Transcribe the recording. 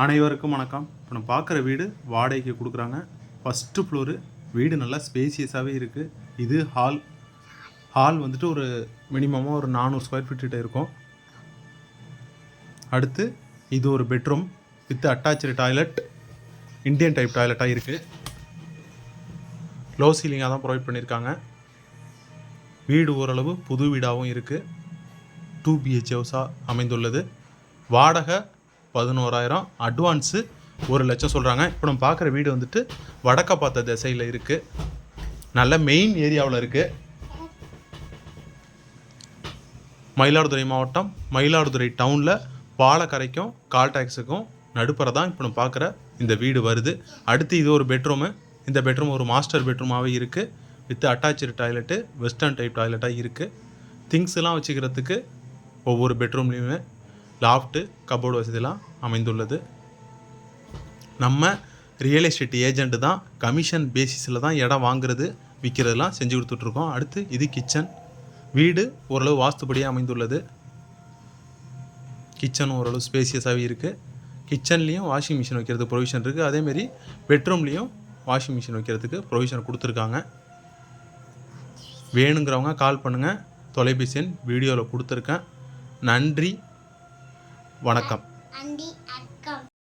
அனைவருக்கும் வணக்கம். இப்போ நம்ம பார்க்குற வீடு வாடகைக்கு கொடுக்குறாங்க. ஃபஸ்ட்டு ஃப்ளோரு வீடு நல்லா ஸ்பேசியஸாகவே இருக்குது இது ஹால் ஹால் வந்துட்டு ஒரு மினிமமாக ஒரு நானூறு ஸ்கொயர் ஃபீட் கிட்ட இருக்கும். அடுத்து இது ஒரு bedroom with attach toilet Indian type டாய்லெட்டாக இருக்குது லோ சீலிங்காக தான் ப்ரொவைட் பண்ணியிருக்காங்க வீடு ஓரளவு புது வீடாகவும் இருக்குது டூ பிஹெச் ஹவுஸாக அமைந்துள்ளது. வாடகை பதினோராயிரம். அட்வான்ஸு ஒரு லட்சம் சொல்கிறாங்க இப்போ நம்ம பார்க்குற வீடு வந்துட்டு வடக்க பார்த்த திசையில் இருக்குது நல்ல மெயின் ஏரியாவில் இருக்குது மயிலாடுதுறை மாவட்டம் மயிலாடுதுறை டவுனில் பாலக்கரைக்கும் கால் டாக்ஸுக்கும் நடுப்புற தான் இப்போ நம்ம பார்க்குற இந்த வீடு வருது. அடுத்து இது ஒரு பெட்ரூமு இந்த பெட்ரூம் ஒரு மாஸ்டர் பெட்ரூமாகவே இருக்குது with attach toilet western type டாய்லெட்டாக இருக்குது திங்ஸ்லாம் வச்சுக்கிறதுக்கு ஒவ்வொரு பெட்ரூம்லேயுமே லாஃப்ட்டு கபோர்டு வசதிலாம் அமைந்துள்ளது. நம்ம ரியல் எஸ்டேட் ஏஜெண்ட்டு தான் கமிஷன் பேசிஸில் தான் இடம் வாங்குறது விற்கிறதுலாம் செஞ்சு கொடுத்துட்ருக்கோம். அடுத்து இது கிச்சன் வீடு ஓரளவு வாஸ்துபடியாக அமைந்துள்ளது. கிச்சனும் ஓரளவு ஸ்பேசியஸாகவே இருக்குது கிச்சன்லேயும் வாஷிங் மிஷின் வைக்கிறது ப்ரொவிஷன் இருக்குது அதேமாரி பெட்ரூம்லேயும் வாஷிங் மிஷின் வைக்கிறதுக்கு ப்ரொவிஷன் கொடுத்துருக்காங்க. வேணுங்கிறவங்க கால் பண்ணுங்கள் தொலைபேசி எண் வீடியோவில் கொடுத்துருக்கேன். நன்றி. வணக்கம்.